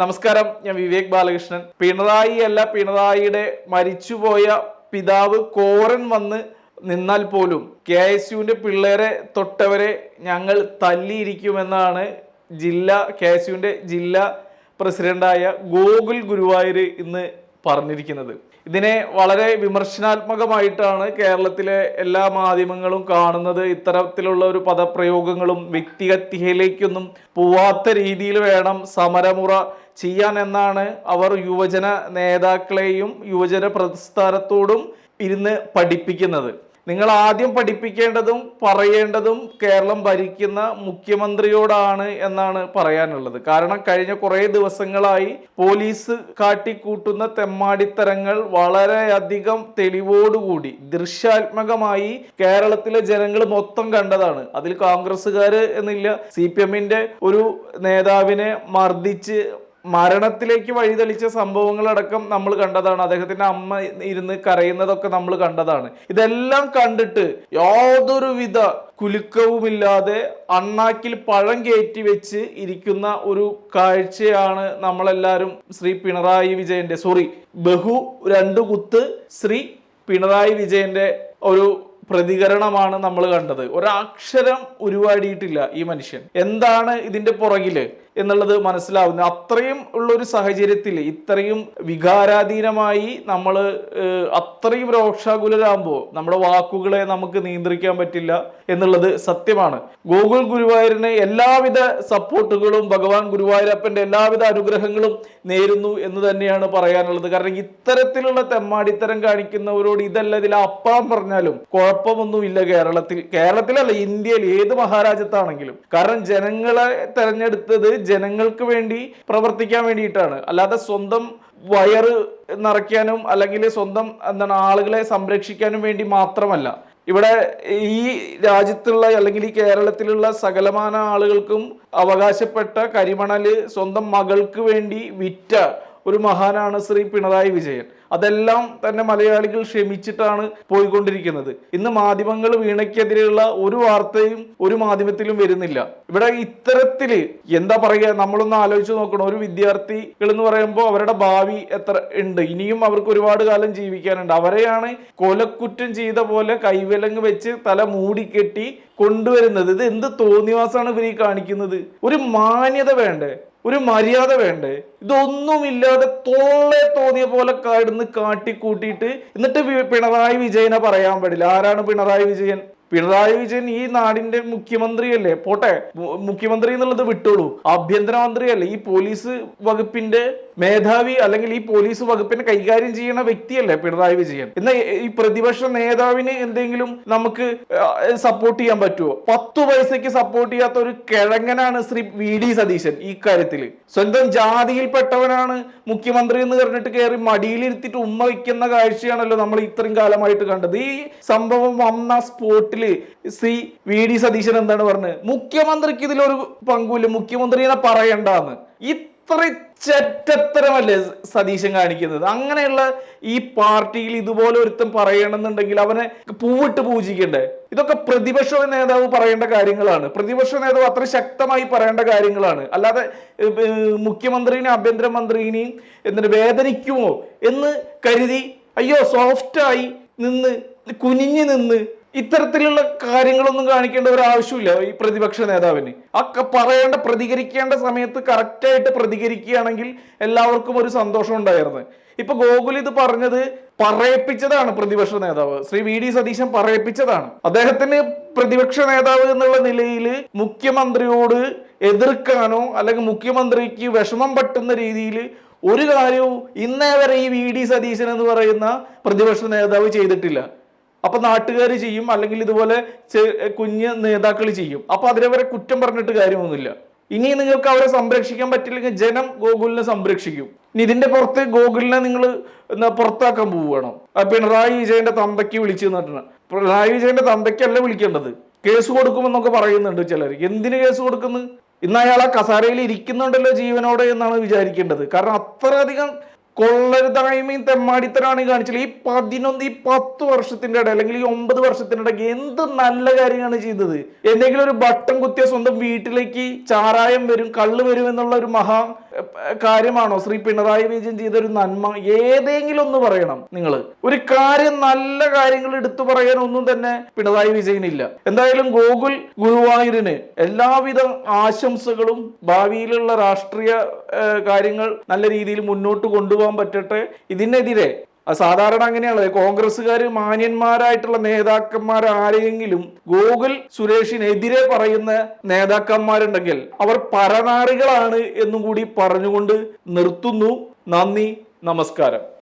നമസ്കാരം ഞാൻ വിവേക് ബാലകൃഷ്ണൻ. പിണറായി അല്ല പിണറായിയുടെ മരിച്ചുപോയ പിതാവ് കോറൻ വന്ന് നിന്നാൽ പോലും കെ എസ് യുവിന്റെ പിള്ളേരെ തൊട്ടവരെ ഞങ്ങൾ തല്ലിയിരിക്കുമെന്നാണ് ജില്ല കെ എസ് യുവിന്റെ ജില്ലാ പ്രസിഡന്റായ ഗോകുൽ ഗുരുവായൂർ ഇന്ന് പറഞ്ഞിരിക്കുന്നത്. ഇതിനെ വളരെ വിമർശനാത്മകമായിട്ടാണ് കേരളത്തിലെ എല്ലാ മാധ്യമങ്ങളും കാണുന്നത്. ഇത്തരത്തിലുള്ള ഒരു പദപ്രയോഗങ്ങളും വ്യക്തിഹത്യയിലേക്കൊന്നും പോവാത്ത രീതിയിൽ വേണം സമരമുറ ചെയ്യാൻ എന്നാണ് അവർ യുവജന നേതാക്കളെയും യുവജന പ്രസ്ഥാനത്തോടും ഇരുന്ന് പഠിപ്പിക്കുന്നത്. നിങ്ങൾ ആദ്യം പഠിപ്പിക്കേണ്ടതും പറയേണ്ടതും കേരളം ഭരിക്കുന്ന മുഖ്യമന്ത്രിയോടാണ് എന്നാണ് പറയാനുള്ളത്. കാരണം കഴിഞ്ഞ കുറേ ദിവസങ്ങളായി പോലീസ് കാട്ടിക്കൂട്ടുന്ന തെമ്മാടിത്തരങ്ങൾ വളരെയധികം തെളിവോടുകൂടി ദൃശ്യാത്മകമായി കേരളത്തിലെ ജനങ്ങൾ മൊത്തം കണ്ടതാണ്. അതിൽ കോൺഗ്രസ്സുകാർ എന്നില്ല സി ഒരു നേതാവിനെ മർദ്ദിച്ച് മരണത്തിലേക്ക് വഴിതെളിച്ച സംഭവങ്ങളടക്കം നമ്മൾ കണ്ടതാണ്. അദ്ദേഹത്തിന്റെ അമ്മ ഇരുന്ന് കരയുന്നതൊക്കെ നമ്മൾ കണ്ടതാണ്. ഇതെല്ലാം കണ്ടിട്ട് യാതൊരുവിധ കുലുക്കവുമില്ലാതെ അണ്ണാക്കിൽ പഴം കയറ്റി വെച്ച് ഇരിക്കുന്ന ഒരു കാഴ്ചയാണ് നമ്മളെല്ലാവരും ശ്രീ പിണറായി വിജയന്റെ സോറി ബഹു രണ്ടു കുത്ത് ശ്രീ പിണറായി വിജയന്റെ ഒരു പ്രതികരണമാണ് നമ്മൾ കണ്ടത്. ഒരക്ഷരം ഉരുവാടിയിട്ടില്ല ഈ മനുഷ്യൻ. എന്താണ് ഇതിന്റെ പുറകിൽ? എന്നുള്ളത് മനസ്സിലാവുന്നു. അത്രയും ഉള്ള ഒരു സാഹചര്യത്തിൽ ഇത്രയും വികാരാധീനമായി നമ്മൾ അത്രയും രോക്ഷാകുലരാകുമ്പോൾ നമ്മുടെ വാക്കുകളെ നമുക്ക് നിയന്ത്രിക്കാൻ പറ്റില്ല എന്നുള്ളത് സത്യമാണ്. ഗോകുൽ ഗുരുവായൂരിന് എല്ലാവിധ സപ്പോർട്ടുകളും ഭഗവാൻ ഗുരുവായൂരപ്പന്റെ എല്ലാവിധ അനുഗ്രഹങ്ങളും നേരുന്നു എന്ന് തന്നെയാണ് പറയാനുള്ളത്. കാരണം ഇത്തരത്തിലുള്ള തെമ്മാടിത്തരം കാണിക്കുന്നവരോട് ഇതല്ല ഇതിൽ പറഞ്ഞാലും കുഴപ്പമൊന്നുമില്ല കേരളത്തിൽ. കേരളത്തിലല്ല ഇന്ത്യയിൽ ഏത് മഹാരാജ്യത്താണെങ്കിലും. കാരണം ജനങ്ങളെ തെരഞ്ഞെടുത്തത് ജനങ്ങൾക്ക് വേണ്ടി പ്രവർത്തിക്കാൻ വേണ്ടിയിട്ടാണ്. അല്ലാതെ സ്വന്തം വയറ് നിറയ്ക്കാനും അല്ലെങ്കിൽ സ്വന്തം എന്താണ് ആളുകളെ സംരക്ഷിക്കാനും വേണ്ടി മാത്രമല്ല. ഇവിടെ ഈ രാജ്യത്തുള്ള അല്ലെങ്കിൽ ഈ കേരളത്തിലുള്ള സകലമാന ആളുകൾക്കും അവകാശപ്പെട്ട കരിമണൽ സ്വന്തം മകൾക്ക് വേണ്ടി വിറ്റ ഒരു മഹാനാണ് ശ്രീ പിണറായി വിജയൻ. അതെല്ലാം തന്നെ മലയാളികൾ ക്ഷമിച്ചിട്ടാണ് പോയിക്കൊണ്ടിരിക്കുന്നത്. ഇന്ന് മാധ്യമങ്ങൾ വീണയ്ക്കെതിരെയുള്ള ഒരു വാർത്തയും ഒരു മാധ്യമത്തിലും വരുന്നില്ല. ഇവിടെ ഇത്തരത്തിൽ എന്താ പറയുക? നമ്മളൊന്ന് ആലോചിച്ച് നോക്കണം. ഒരു വിദ്യാർത്ഥികൾ എന്ന് പറയുമ്പോൾ അവരുടെ ഭാവി എത്ര ഉണ്ട്? ഇനിയും അവർക്ക് ഒരുപാട് കാലം ജീവിക്കാനുണ്ട്. അവരെയാണ് കൊലക്കുറ്റം ചെയ്ത പോലെ കൈവിലങ്ങ് വെച്ച് തല മൂടിക്കെട്ടി കൊണ്ടുവരുന്നത്. ഇത് എന്ത് തോന്നിവാസാണ് ഇവർ ഈ കാണിക്കുന്നത്? ഒരു മാന്യത വേണ്ടേ? ഒരു മര്യാദ വേണ്ടേ? ഇതൊന്നുമില്ലാതെ തോളെ തോന്നിയ പോലെ കാടുന്ന് കാട്ടിക്കൂട്ടിയിട്ട് എന്നിട്ട് പിണറായി വിജയനെ പറയാൻ പാടില്ല. ആരാണ് പിണറായി വിജയൻ? പിണറായി വിജയൻ ഈ നാടിന്റെ മുഖ്യമന്ത്രിയല്ലേ? പോട്ടെ മുഖ്യമന്ത്രി എന്നുള്ളത് വിട്ടോളൂ. ആഭ്യന്തരമന്ത്രിയല്ലേ? ഈ പോലീസ് വകുപ്പിന്റെ മേധാവി അല്ലെങ്കിൽ ഈ പോലീസ് വകുപ്പിനെ കൈകാര്യം ചെയ്യുന്ന വ്യക്തിയല്ലേ പിണറായി വിജയൻ? എന്നാൽ ഈ പ്രതിപക്ഷ നേതാവിന് എന്തെങ്കിലും നമുക്ക് സപ്പോർട്ട് ചെയ്യാൻ പറ്റുമോ പത്തു പൈസയ്ക്ക് സപ്പോർട്ട് ചെയ്യാത്ത ഒരു കിഴങ്ങനാണ് ശ്രീ വി ഡി സതീശൻ ഈ കാര്യത്തിൽ. സ്വന്തം ജാതിയിൽപ്പെട്ടവനാണ് മുഖ്യമന്ത്രി എന്ന് പറഞ്ഞിട്ട് കയറി മടിയിലിരുത്തിട്ട് ഉമ്മ വയ്ക്കുന്ന കാഴ്ചയാണല്ലോ നമ്മൾ ഇത്രയും കാലമായിട്ട് കണ്ടത്. ഈ സംഭവം വന്ന സ്പോട്ടിൽ സി വി ഡി സതീശൻ എന്താണ് പറഞ്ഞത്? മുഖ്യമന്ത്രിക്ക് ഇതിലൊരു പങ്കുമില്ല. മുഖ്യമന്ത്രിനെ പറയണ്ടെന്ന്. ഇത്ര ചെറ്റത്തരമല്ലേ സതീശൻ കാണിക്കുന്നത്? അങ്ങനെയുള്ള ഈ പാർട്ടിയിൽ ഇതുപോലെ ഒരുത്തൻ പറയണമെന്നുണ്ടെങ്കിൽ അവനെ പൂവിട്ട് പൂജിക്കണ്ടേ? ഇതൊക്കെ പ്രതിപക്ഷ നേതാവ് പറയേണ്ട കാര്യങ്ങളാണ്. പ്രതിപക്ഷ നേതാവ് അത്ര ശക്തമായി പറയേണ്ട കാര്യങ്ങളാണ്. അല്ലാതെ മുഖ്യമന്ത്രിനെയും ആഭ്യന്തരമന്ത്രിനെയും എന്തിനു വേദനിക്കുമോ എന്ന് കരുതി അയ്യോ സോഫ്റ്റായി നിന്ന് കുനിഞ്ഞു നിന്ന് ഇത്തരത്തിലുള്ള കാര്യങ്ങളൊന്നും കാണിക്കേണ്ട ഒരു ആവശ്യമില്ല ഈ പ്രതിപക്ഷ നേതാവിന്. ആ പറയേണ്ട പ്രതികരിക്കേണ്ട സമയത്ത് കറക്റ്റായിട്ട് പ്രതികരിക്കുകയാണെങ്കിൽ എല്ലാവർക്കും ഒരു സന്തോഷം ഉണ്ടായിരുന്നു. ഇപ്പൊ ഗോകുൽ ഇത് പറഞ്ഞത് പറയിപ്പിച്ചതാണ് പ്രതിപക്ഷ നേതാവ്. ശ്രീ വി ഡി സതീശൻ പറയിപ്പിച്ചതാണ്. അദ്ദേഹത്തിന് പ്രതിപക്ഷ നേതാവ് എന്നുള്ള നിലയിൽ മുഖ്യമന്ത്രിയോട് എതിർക്കാനോ അല്ലെങ്കിൽ മുഖ്യമന്ത്രിക്ക് വിഷമം പറ്റുന്ന രീതിയിൽ ഒരു കാര്യവും ഇന്നേ വരെ ഈ വി ഡി സതീശൻ എന്ന് പറയുന്ന പ്രതിപക്ഷ നേതാവ് ചെയ്തിട്ടില്ല. അപ്പൊ നാട്ടുകാർ ചെയ്യും അല്ലെങ്കിൽ ഇതുപോലെ കുഞ്ഞ് നേതാക്കൾ ചെയ്യും. അപ്പൊ അതിനെ വരെ കുറ്റം പറഞ്ഞിട്ട് കാര്യമൊന്നുമില്ല. ഇനി നിങ്ങൾക്ക് അവരെ സംരക്ഷിക്കാൻ പറ്റില്ലെങ്കിൽ ജനം ഗോകുലിനെ സംരക്ഷിക്കും. ഇനി ഇതിന്റെ പുറത്ത് ഗോകുലിനെ നിങ്ങൾ പുറത്താക്കാൻ പോവുകയാണ്? പിണറായി വിജയന്റെ തന്തയ്ക്ക് വിളിച്ചു തന്നിട്ടാണ്. പിണറായി വിജയന്റെ തന്തയ്ക്കല്ല വിളിക്കേണ്ടത്. കേസ് കൊടുക്കുമെന്നൊക്കെ പറയുന്നുണ്ട് ചിലർ എന്തിന് കേസ് കൊടുക്കുന്നു? ഇന്ന് അയാൾ ആ കസാരയിൽ ഇരിക്കുന്നുണ്ടല്ലോ ജീവനോടെ എന്നാണ് വിചാരിക്കേണ്ടത്. കാരണം അത്രയധികം കൊള്ളരുതായ്മയും തെമ്മാടിത്തരാണ് കാണിച്ചത്. ഈ പതിനൊന്ന് ഈ പത്ത് വർഷത്തിന്റെ ഇടയിൽ അല്ലെങ്കിൽ ഈ ഒമ്പത് വർഷത്തിന്റെ ഇടയ്ക്ക് എന്ത് നല്ല കാര്യമാണ് ചെയ്തത്? എന്തെങ്കിലും ഒരു ബട്ടൺ കുത്തിയ സ്വന്തം വീട്ടിലേക്ക് ചാരായം വരും കള്ള് വരും എന്നുള്ള ഒരു മഹാ കാര്യമാണോ ശ്രീ പിണറായി വിജയൻ ചെയ്തൊരു നന്മ? ഏതെങ്കിലും ഒന്ന് പറയണം നിങ്ങൾ ഒരു കാര്യം നല്ല കാര്യങ്ങൾ എടുത്തു പറയാൻ ഒന്നും തന്നെ പിണറായി വിജയനില്ല എന്തായാലും ഗോകുൽ ഗുരുവായൂരിന് എല്ലാവിധ ആശംസകളും ഭാവിയിലുള്ള രാഷ്ട്രീയ കാര്യങ്ങൾ നല്ല രീതിയിൽ മുന്നോട്ട് കൊണ്ടുപോകാൻ പറ്റട്ടെ. ഇതിനെതിരെ അത് സാധാരണ അങ്ങനെയാണ് കോൺഗ്രസ്സുകാർ മാന്യന്മാരായിട്ടുള്ള നേതാക്കന്മാർ ആരെങ്കിലും ഗോകുൽ സുരേഷിനെതിരെ പറയുന്ന നേതാക്കന്മാരുണ്ടെങ്കിൽ അവർ പരനാറികളാണ് എന്നും കൂടി പറഞ്ഞുകൊണ്ട് നിർത്തുന്നു. നന്ദി നമസ്കാരം.